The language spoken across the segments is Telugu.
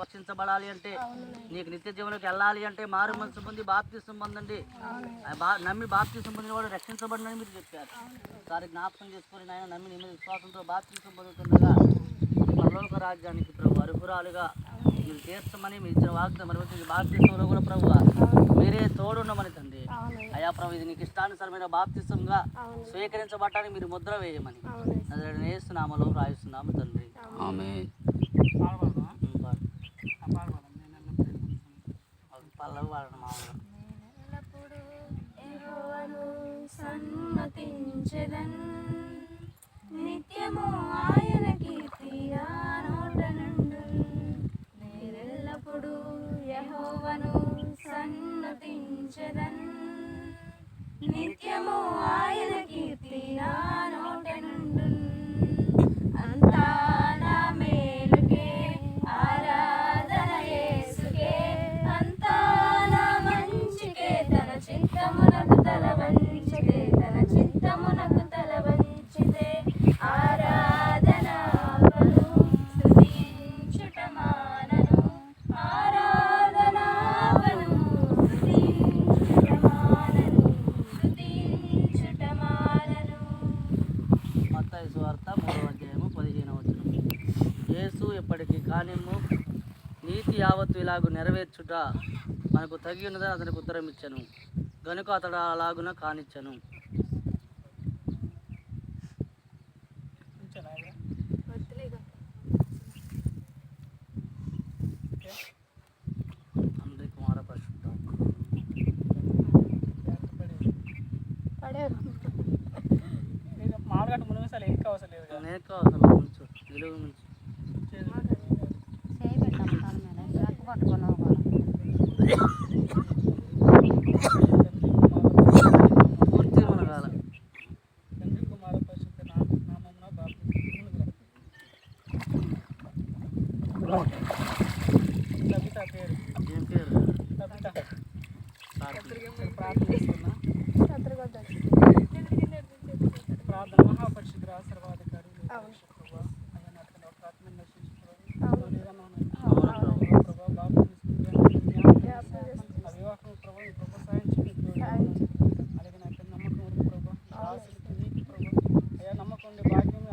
రక్షించబడాలి అంటే నీకు నిత్య జీవనకు వెళ్ళాలి అంటే మారు మనసు పొంది బాప్తిసం పొందండి. నమ్మి బాప్తిసం పొందిన వాడు రక్షించబడినని మీరు చెప్పారు. ఒకసారి జ్ఞాపకం చేసుకొని నాయన నమ్మి నిమ్మ విశ్వాసంతో బాప్తిసం పొందుతుండగా పరలోక రాజ్యానికి ప్రభు అర్హురాలుగా మీరు తీర్చమని మీరు ఇచ్చిన వాగ్దానం మరి బాప్తిసంలో కూడా ప్రభు మీరే తోడున్నమని తండ్రి. అయా ప్రభు ఇది నీకు ఇష్టానుసారమైన బాప్తిసంగా స్వీకరించబడటానికి మీరు ముద్ర వేయమని. అదే నేస్తున్నామలో రాయిస్తున్నాము తండ్రి. ఆమె పల్లవి వాడడం మామూలుగా. ఎల్లప్పుడూ నిత్యము ఆయన కీర్తిగా నోట నుండు నేనెల్లప్పుడూ యహోవను సన్నతించదన్. నిత్యము ఆయన మూడవ అధ్యాయము పదిహేనవ వచనం. యేసు ఎప్పటికీ కానిమ్ము నీతి యావత్తు ఇలాగు నెరవేర్చుట మనకు తగి ఉన్నదని అతనికి ఉత్తరం ఇచ్చను గనుక అతడు అలాగున కానిచ్చను. మునిమిసాలు ఎక్కువ అవసరం లేదు కదా. అనేక అసలు ఉంచు నిలువు సాక్షి. ప్రార్థన చేస్తున్నా ప్రార్థన మహాపరిశుద్ధ సర్వాధికారి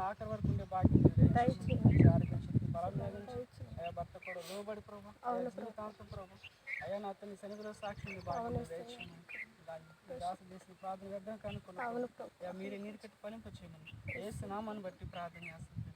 ఆఖరి వరకు ఉండే భాగ్యం ఆరోగ్యం శక్తి బలం అయ్యా భర్త కూడా లోబడి ప్రభా అయ్యా జీవితాంతం ప్రభా అయ్యా నా అతని సన్నిధిలో సాక్షి భాగ్యం దాస చేసిన ప్రార్థన అయ్యా మీరే నీరు కట్టి పనింప చేయమని. బట్టి ప్రార్థన చేస్తుంది